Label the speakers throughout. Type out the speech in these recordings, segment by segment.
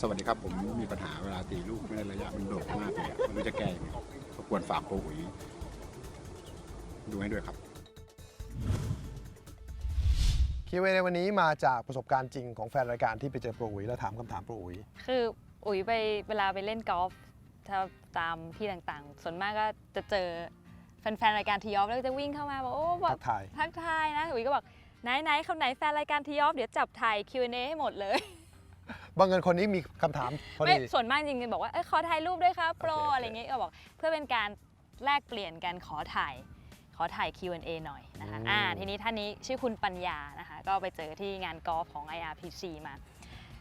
Speaker 1: สวัสดีครับผมมีปัญหาเวลาตีลูกไม่ได้ระยะมันโดดมากเลยอะไม่รู้จะแก้ยังไงรบกวนฝากโปรอุ๋ยดูให้ด้วยครับ
Speaker 2: คิวในวันนี้มาจากประสบการณ์จริงของแฟนรายการที่ไปเจอโปรอุ๋ยแล้วถามคำถามโปรอุ๋ย
Speaker 3: คืออุ๋ยไปเวลาไปเล่นกอล์ฟถ้าตามที่ต่างๆ ส่วนมากก็จะเจอแฟนๆรายการทีออฟแล้วก็จะวิ่งเข้ามาบอกโอ้แบ
Speaker 2: ทั
Speaker 3: บ
Speaker 2: กทาย
Speaker 3: ทักทายนะอุ๋ยก็บอกไหนไหนๆคนไหนแฟนรายการทีออฟเดี๋ยวจับถ่าย Q&A ให้หมดเลย
Speaker 2: บางเงินคนนี้มีคำถามพอ
Speaker 3: ไม่
Speaker 2: ดี
Speaker 3: ส่วนมากจริงๆบอกว่าเอ้ยขอถ่ายรูปด้วยครับโปร
Speaker 2: โอเคโอเค
Speaker 3: อะไรเงี้ยก็บอกเพื่อเป็นการแลกเปลี่ยนกันขอถ่าย ขอถ่าย Q&A หน่อยนะคะอ่าทีนี้ท่านนี้ชื่อคุณปัญญานะคะ ก็ไปเจอที่งานกอล์ฟของ IRPC มา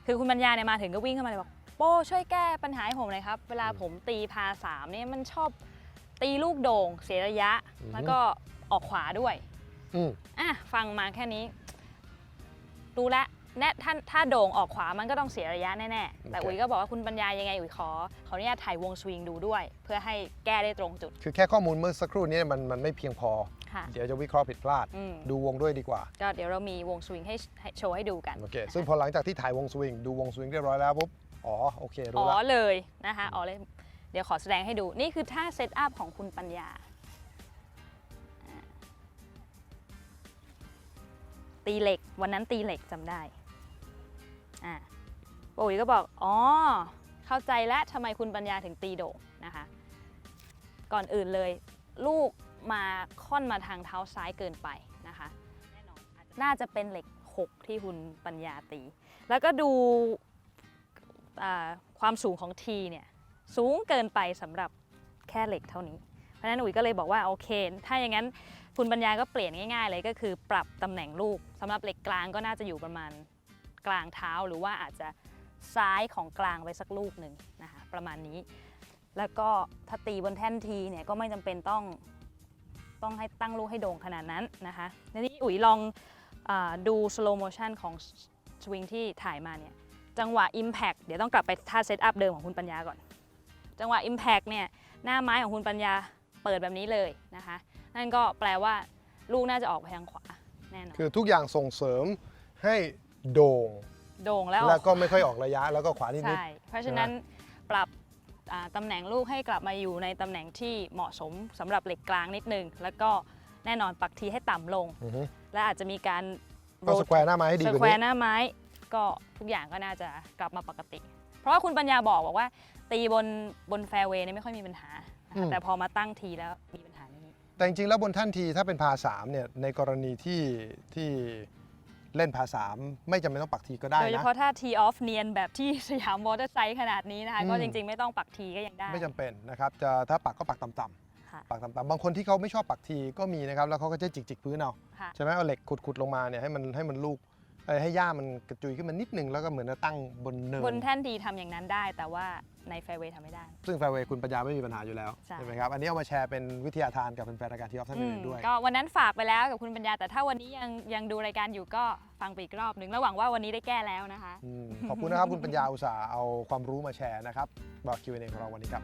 Speaker 3: คือคุณปัญญาเนี่ยมาถึงก็วิ่งเข้ามาเลยบอกโป้ช่วยแก้ปัญหาให้ผมเลยครับ เวลาผมตีพาสามเนี่ยมันชอบตีลูกโด่ง เสียระยะ แล้วก็ออกขวาด้วย
Speaker 2: อืม
Speaker 3: อะฟังมาแค่นี้ รู้ละ แน่ถ้าถ้าโด่งออกขวามันก็ต้องเสียระยะแน่ๆ แต่
Speaker 2: โอเค
Speaker 3: อุ๋ยก็บอกว่าคุณปัญญายังไงอุ๋ยขอขออนุญาตถ่ายวงสวิงดูด้วย เพื่อให้แก้ได้ตรงจุด
Speaker 2: คือแค่ข้อมูลเมื่อสักครู่นี้มันมันไม่เพียงพอ
Speaker 3: ค่ะ
Speaker 2: เดี๋ยวจะวิเคราะห์ผิดพลาด
Speaker 3: อืม
Speaker 2: ดูวงด้วยดีกว่า
Speaker 3: ก็เดี๋ยวเรามีวงสวิงให้ให้โชว์ให้ดูกัน
Speaker 2: โอเค ซึ่งพอหลังจากที่ถ่ายวงสวิง ดูวงสวิงเรียบร้อยแล้วปุ๊บ อ๋อ โอเค
Speaker 3: อ๋
Speaker 2: รู้
Speaker 3: อ
Speaker 2: ละ
Speaker 3: เลยนะคะอ๋อเลย เดี๋ยวขอแสดงให้ดูนี่คือท่าเซตอัพของคุณปัญญา ตีเหล็ก วันนั้นตีเหล็กจำได้อ่าปุ๋ยก็บอก อ๋อ เข้าใจแล้วทำไมคุณปัญญาถึงตีโด่งนะคะ ก่อนอื่นเลย ลูกมาค่อนมาทางเท้าซ้ายเกินไปนะคะ น่าจะเป็นเหล็ก 6 ที่คุณปัญญาตี แล้วก็ดูความสูงของทีเนี่ย สูงเกินไปสำหรับแค่เหล็กเท่านี้ เพราะนั้นอุ๋ยก็เลยบอกว่า โอเค ถ้าอย่างนั้น คุณปัญญาก็เปลี่ยนง่าย ๆ เลยก็คือปรับตำแหน่งลูกสำหรับเหล็กกลางก็น่าจะอยู่ประมาณกลางเท้าหรือว่าอาจจะซ้ายของกลางไปสักลูกหนึ่งนะคะประมาณนี้ แล้วก็ถ้าตีบนแท่นทีเนี่ยก็ไม่จำเป็นต้องต้องให้ตั้งลูกให้โด่งขนาดนั้นนะคะในนี้อุ๋ยลองอดู slow motion ของสวิงที่ถ่ายมาเนี่ยจังหวะ Impact เดี๋ยวต้องกลับไปท่าเซตอัพเดิมของคุณปัญญาก่อน จังหวะ Impact เนี่ยหน้าไม้ของคุณปัญญาเปิดแบบนี้เลยนะคะนั่นก็แปลว่าลูกน่าจะออกไปทางขวาแน่นอน
Speaker 2: คือทุกอย่างส่งเสริมให้โด่ง
Speaker 3: โด่งแล้วอ
Speaker 2: แล้
Speaker 3: อ
Speaker 2: ว
Speaker 3: ก
Speaker 2: ก็ไม่ค่อยออกระยะแล้วก็ขวานิดนิด
Speaker 3: ใช่เพราะฉะนั้นปรับอ่าตำแหน่งลูกให้กลับมาอยู่ในตำแหน่งที่เหมาะสมสำหรับเหล็กกลางนิดนึง แล้วก็แน่นอนปักทีให้ต่ำลง
Speaker 2: อือฮึ
Speaker 3: และอาจจะมีการ
Speaker 2: ก็สแควร์หน้าไม้ให้ดี
Speaker 3: ส
Speaker 2: กว่า
Speaker 3: แคว
Speaker 2: นี้
Speaker 3: ร์หน้าไม้ก็ทุกอย่างก็น่าจะกลับมาปกติ เพราะว่าคุณปัญญาบอกบอกว่า ตีบนบนแฟร์เวย์เนี่ยไม่ค่อยมีปัญหานะคะแต่พอมาตั้งทีแล้วมีปัญหานี้
Speaker 2: แต่จริงๆแล้วบนท่านทีถ้าเป็นพาสามเนี่ยในกรณีที่ที่เล่นพาสามไม่จำเป็นต้องปักทีก็ได้
Speaker 3: โดยเฉ
Speaker 2: นะ
Speaker 3: พาะถ้าทีออฟเนียนแบบที่สยามวอเตอร์ไซด์ขนาดนี้นะคะ
Speaker 2: อืม
Speaker 3: ก็จริงๆ ไม่ต้องปักทีก็ยังได้
Speaker 2: ไม่จำเป็นนะครับจะถ้าปักก็ปักต่ำๆ
Speaker 3: ค่ะ
Speaker 2: ปักต่ำๆบางคนที่เขาไม่ชอบปักทีก็มีนะครับแล้วเขาก็จะจิกๆพื้นเอา
Speaker 3: ค่ะ
Speaker 2: ใช่ไหมเอาเหล็กขุดๆลงมาเนี่ยให้มันให้มันลูก เอ้ยให้หญ้ามันกระจุยขึ้นมานิดนึงแล้วก็เหมือนจะตั้งบนเนิน
Speaker 3: บนแท่นทีทำอย่างนั้นได้ แต่ว่าในแฟร์เวย์ทำไม่ได้
Speaker 2: ซึ่งแฟร์เวย์คุณปัญญาไม่มีปัญหาอยู่แล้ว
Speaker 3: ใช่
Speaker 2: ไหมครับ อันนี้เอามาแชร์เป็นวิทยาทานกับแฟนๆรายการที่ออฟท่าน
Speaker 3: อืม
Speaker 2: อื่นๆด้วย
Speaker 3: ก็วันนั้นฝากไปแล้วกับคุณปัญญา แต่ถ้าวันนี้ยังยังดูรายการอยู่ก็ฟังไปอีกรอบหนึ่งแล้วหวังว่าวันนี้ได้แก้แล้วนะคะ
Speaker 2: อืมขอบคุณนะครับ คุณปัญญาอุตสาห์เอาความรู้มาแชร์นะครับบอกคิวเองของเราวันนี้ครับ